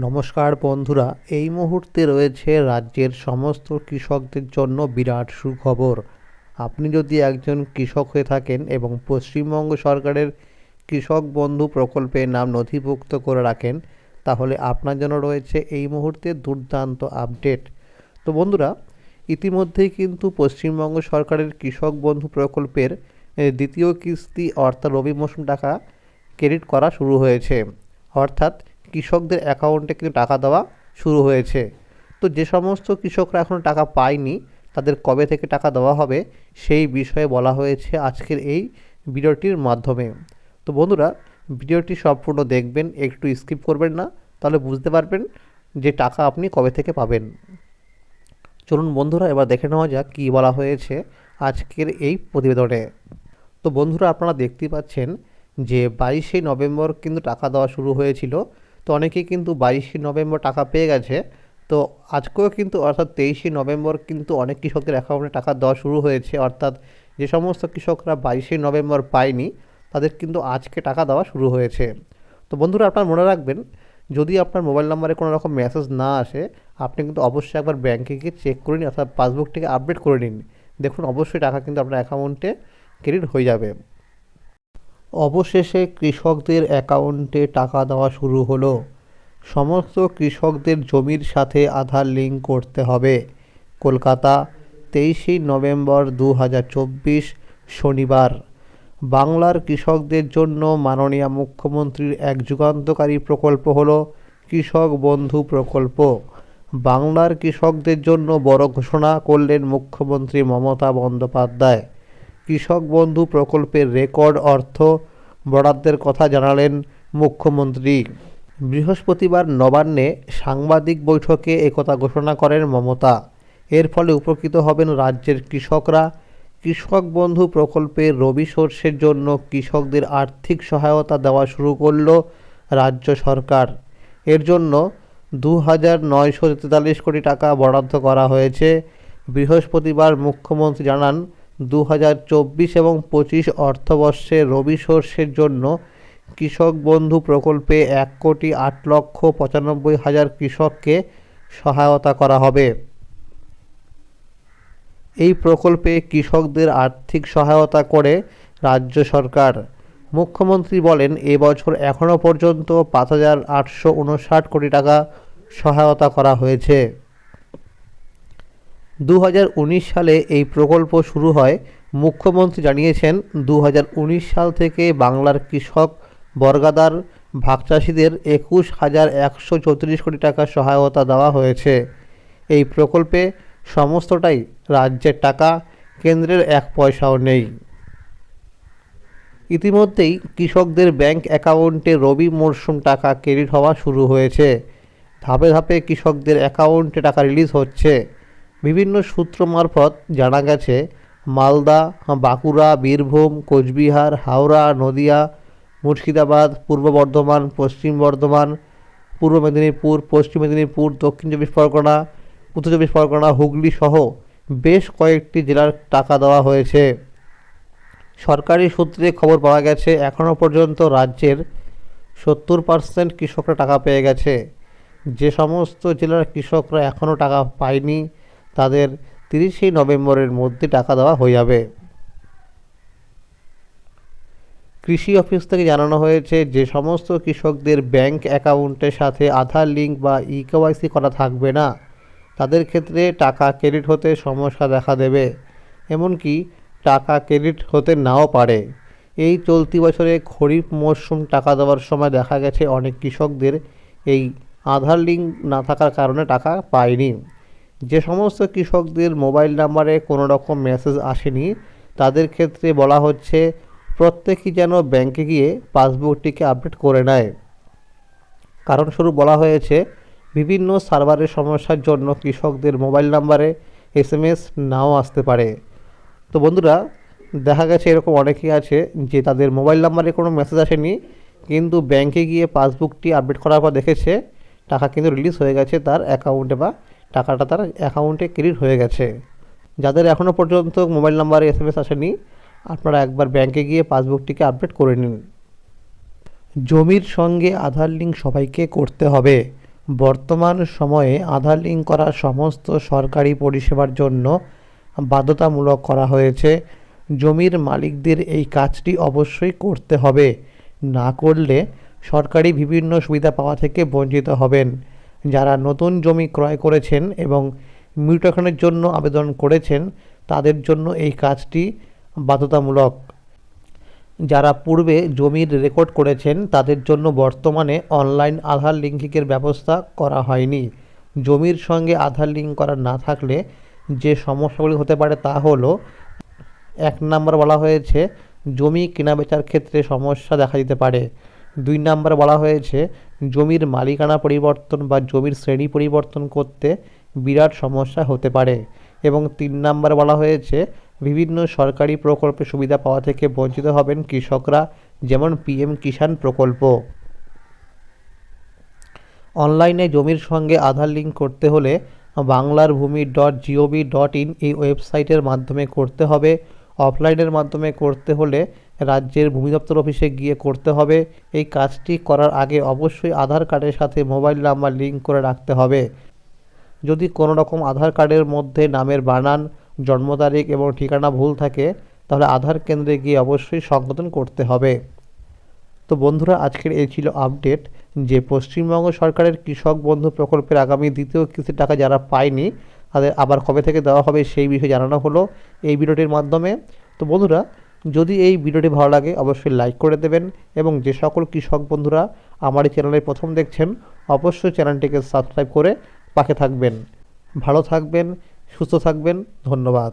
নমস্কার বন্ধুরা, এই মুহূর্তে রয়েছে রাজ্যের সমস্ত কৃষকদের জন্য বিরাট সুখবর। আপনি যদি একজন কৃষক হয়ে থাকেন এবং পশ্চিমবঙ্গ সরকারের কৃষক বন্ধু প্রকল্পে নাম নথিভুক্ত করে রাখেন, তাহলে আপনার জন্য রয়েছে এই মুহূর্তে দুর্দান্ত আপডেট। তো বন্ধুরা, ইতিমধ্যেই কিন্তু পশ্চিমবঙ্গ সরকারের কৃষক বন্ধু প্রকল্পের দ্বিতীয় কিস্তি অর্থাৎ রবি মৌসুম টাকা ক্রেডিট করা শুরু হয়েছে। অর্থাৎ কৃষকদের অ্যাকাউন্টে কিন্তু টাকা দেওয়া শুরু হয়েছে। তো যে সমস্ত কৃষকরা এখনও টাকা পায়নি, তাদের কবে থেকে টাকা দেওয়া হবে সেই বিষয়ে বলা হয়েছে আজকের এই ভিডিওটির মাধ্যমে। তো বন্ধুরা, ভিডিওটি সম্পূর্ণ দেখবেন, একটু স্কিপ করবেন না, তাহলে বুঝতে পারবেন যে টাকা আপনি কবে থেকে পাবেন। চলুন বন্ধুরা, এবার দেখে নেওয়া যাক কী বলা হয়েছে আজকের এই প্রতিবেদনে। তো বন্ধুরা, আপনারা দেখতেই পাচ্ছেন যে বাইশে নভেম্বর কিন্তু টাকা দেওয়া শুরু হয়েছিল। তো অনেকেই কিন্তু বাইশে নভেম্বর টাকা পেয়ে গেছে। তো আজকেও কিন্তু অর্থাৎ তেইশে নভেম্বর কিন্তু অনেক কৃষকের অ্যাকাউন্টে টাকা দেওয়া শুরু হয়েছে। অর্থাৎ যে সমস্ত কৃষকরা বাইশে নভেম্বর পায়নি, তাদের কিন্তু আজকে টাকা দেওয়া শুরু হয়েছে। তো বন্ধুরা, আপনার মনে রাখবেন, যদি আপনার মোবাইল নাম্বারে কোনো রকম মেসেজ না আসে, আপনি কিন্তু অবশ্যই একবার ব্যাংকে গিয়ে চেক করে নিন, অর্থাৎ পাসবুকটিকে আপডেট করে নিন। দেখুন, অবশ্যই টাকা কিন্তু আপনার অ্যাকাউন্টে ক্রেডিট হয়ে যাবে। অবশেষে কৃষকদের অ্যাকাউন্টে টাকা দেওয়া শুরু হলো। সমস্ত কৃষকদের জমির সাথে আধার লিঙ্ক করতে হবে। কলকাতা, তেইশে নভেম্বর দু হাজার চব্বিশ, শনিবার। বাংলার কৃষকদের জন্য মাননীয় মুখ্যমন্ত্রীর এক যুগান্তকারী প্রকল্প হল কৃষক বন্ধু প্রকল্প। বাংলার কৃষকদের জন্য বড় ঘোষণা করলেন মুখ্যমন্ত্রী মমতা বন্দ্যোপাধ্যায়। কৃষক বন্ধু প্রকল্পের রেকর্ড অর্থ বরাদ্দের কথা জানালেন মুখ্যমন্ত্রী। বৃহস্পতিবার নবান্নে সাংবাদিক বৈঠকে একথা ঘোষণা করেন মমতা। এর ফলে উপকৃত হবেন রাজ্যের কৃষকরা। কৃষক বন্ধু প্রকল্পে রবি শস্যের জন্য কৃষকদের আর্থিক সহায়তা দেওয়া শুরু করল রাজ্য সরকার। এর জন্য দু হাজার নয়শো তেতাল্লিশ কোটি টাকা বরাদ্দ করা হয়েছে। বৃহস্পতিবার মুখ্যমন্ত্রী জানান দু হাজার চব্বিশ এবং পঁচিশ অর্থবর্ষে রবি শস্যের জন্য কৃষক বন্ধু প্রকল্পে এক কোটি আট লক্ষ পঁচানব্বই হাজার কৃষককে সহায়তা করা হবে। এই প্রকল্পে কৃষকদের আর্থিক সহায়তা করে রাজ্য সরকার। মুখ্যমন্ত্রী বলেন এবছর এখনও পর্যন্ত পাঁচ হাজার আটশো উনষাট কোটি টাকা সহায়তা করা হয়েছে। দু হাজার উনিশ সালে এই প্রকল্প শুরু হয়। মুখ্যমন্ত্রী জানিয়েছেন দু হাজার উনিশ সাল থেকে বাংলার কৃষক বর্গাদার ভাগচাষীদের একুশ হাজার একশো চৌত্রিশ কোটি টাকা সহায়তা দেওয়া হয়েছে। এই প্রকল্পে সমস্তটাই রাজ্যের টাকা, কেন্দ্রের এক পয়সাও নেই। ইতিমধ্যেই কৃষকদের ব্যাংক অ্যাকাউন্টে রবি মরশুম টাকা ক্রেডিট হওয়া শুরু হয়েছে। ধাপে ধাপে কৃষকদের অ্যাকাউন্টে টাকা রিলিজ হচ্ছে। বিভিন্ন সূত্র মারফত জানা গেছে, মালদা, বাঁকুড়া, বীরভূম, কোচবিহার, হাওড়া, নদিয়া, মুর্শিদাবাদ, পূর্ব বর্ধমান, পশ্চিম বর্ধমান, পূর্ব মেদিনীপুর, পশ্চিম মেদিনীপুর, দক্ষিণ চব্বিশ পরগনা, উত্তর চব্বিশ পরগনা, হুগলি সহ বেশ কয়েকটি জেলার টাকা দেওয়া হয়েছে। সরকারি সূত্রে খবর পাওয়া গেছে এখনও পর্যন্ত রাজ্যের সত্তর পার্সেন্ট কৃষকরা টাকা পেয়ে গেছে। যে সমস্ত জেলার কৃষকরা এখনও টাকা পায়নি তাদের তিরিশে নভেম্বরের মধ্যে টাকা দেওয়া হয়ে যাবে। কৃষি অফিস থেকে জানানো হয়েছে যে, সমস্ত কৃষকদের ব্যাংক অ্যাকাউন্টের সাথে আধার লিঙ্ক বা ই কেওয়াইসি করা থাকবে না। তাদের ক্ষেত্রে টাকা ক্রেডিট হতে সমস্যা দেখা দেবে, এমনকি টাকা ক্রেডিট হতে নাও পারে। এই চলতি বছরে খরিফ মরশুম টাকা দেওয়ার সময় দেখা গেছে অনেক কৃষকদের এই আধার লিঙ্ক না থাকার কারণে টাকা পায়নি। যে সমস্ত কৃষকদের মোবাইল নাম্বারে কোনো রকম মেসেজ আসেনি, তাদের ক্ষেত্রে বলা হচ্ছে প্রত্যেকেই যেন ব্যাংকে গিয়ে পাসবুকটিকে আপডেট করে নেয়। কারণস্বরূপ বলা হয়েছে, বিভিন্ন সার্ভারের সমস্যার জন্য কৃষকদের মোবাইল নাম্বারে এস এম এস নাও আসতে পারে। তো বন্ধুরা, দেখা গেছে এরকম অনেকেই আছে যে তাদের মোবাইল নাম্বারে কোনো মেসেজ আসেনি, কিন্তু ব্যাংকে গিয়ে পাসবুকটি আপডেট করার পর দেখেছে, টাকা কিন্তু রিলিজ হয়ে গেছে তার অ্যাকাউন্টে বা টাকাটা তার অ্যাকাউন্টে ক্রেডিট হয়ে গেছে। যাদের এখনও পর্যন্ত মোবাইল নাম্বারে এস এম এস আসেনি, আপনারা একবার ব্যাংকে গিয়ে পাসবুকটিকে আপডেট করে নিন। জমির সঙ্গে আধার লিঙ্ক সবাইকে করতে হবে। বর্তমান সময়ে আধার লিঙ্ক করা সমস্ত সরকারি পরিষেবার জন্য বাধ্যতামূলক করা হয়েছে। জমির মালিকদের এই কাজটি অবশ্যই করতে হবে। না করলে সরকারি বিভিন্ন সুবিধা পাওয়া থেকে বঞ্চিত হবেন। যারা নতুন জমি ক্রয় করেছেন এবং মিউটেশনের জন্য আবেদন করেছেন, তাদের জন্য এই কাজটি বাধ্যতামূলক। যারা পূর্বে জমির রেকর্ড করেছেন, তাদের জন্য বর্তমানে অনলাইন আধার লিঙ্কিংয়ের ব্যবস্থা করা হয়নি। জমির সঙ্গে আধার লিঙ্ক করা না থাকলে যে সমস্যাগুলি হতে পারে তা হলো, এক নাম্বার বলা হয়েছে, জমি কেনাবেচার ক্ষেত্রে সমস্যা দেখা দিতে পারে। দুই নাম্বার বলা হয়েছে, জমির মালিকানা পরিবর্তন বা জমির শ্রেণি পরিবর্তন করতে বিরাট সমস্যা হতে পারে। এবং তিন নাম্বার বলা হয়েছে, বিভিন্ন সরকারি প্রকল্পের সুবিধা পাওয়া থেকে বঞ্চিত হবেন কৃষকরা, যেমন পিএম কিষাণ প্রকল্প। অনলাইনে জমির সঙ্গে আধার লিঙ্ক করতে হলে বাংলার ভূমি ডট জিওভি ডট ইন এই ওয়েবসাইটের মাধ্যমে করতে হবে। অফলাইনের মাধ্যমে করতে হলে রাজ্যের ভূমি দপ্তর অফিসে গিয়ে করতে হবে। এই কাজটি করার আগে অবশ্যই আধার কার্ডের সাথে মোবাইল নাম্বার লিঙ্ক করে রাখতে হবে। যদি কোনো রকম আধার কার্ডের মধ্যে নামের বানান, জন্ম তারিখ এবং ঠিকানা ভুল থাকে, তাহলে আধার কেন্দ্রে গিয়ে অবশ্যই সংশোধন করতে হবে। তো বন্ধুরা, আজকের এই ছিল আপডেট যে পশ্চিমবঙ্গ সরকারের কৃষক বন্ধু প্রকল্পের আগামী দ্বিতীয় কিস্তির টাকা যারা পায়নি, তাদের আবার কবে থেকে দেওয়া হবে সেই বিষয়ে জানানো হলো এই ভিডিওটির মাধ্যমে। তো বন্ধুরা যদি এই ভিডিওটি ভালো লাগে, অবশ্যই লাইক করে দেবেন এবং যে সকল কৃষক বন্ধুরা আমার এই চ্যানেলে প্রথম দেখছেন, অবশ্যই চ্যানেলটিকে সাবস্ক্রাইব করে পাখে থাকবেন। ভালো থাকবেন, সুস্থ থাকবেন, ধন্যবাদ।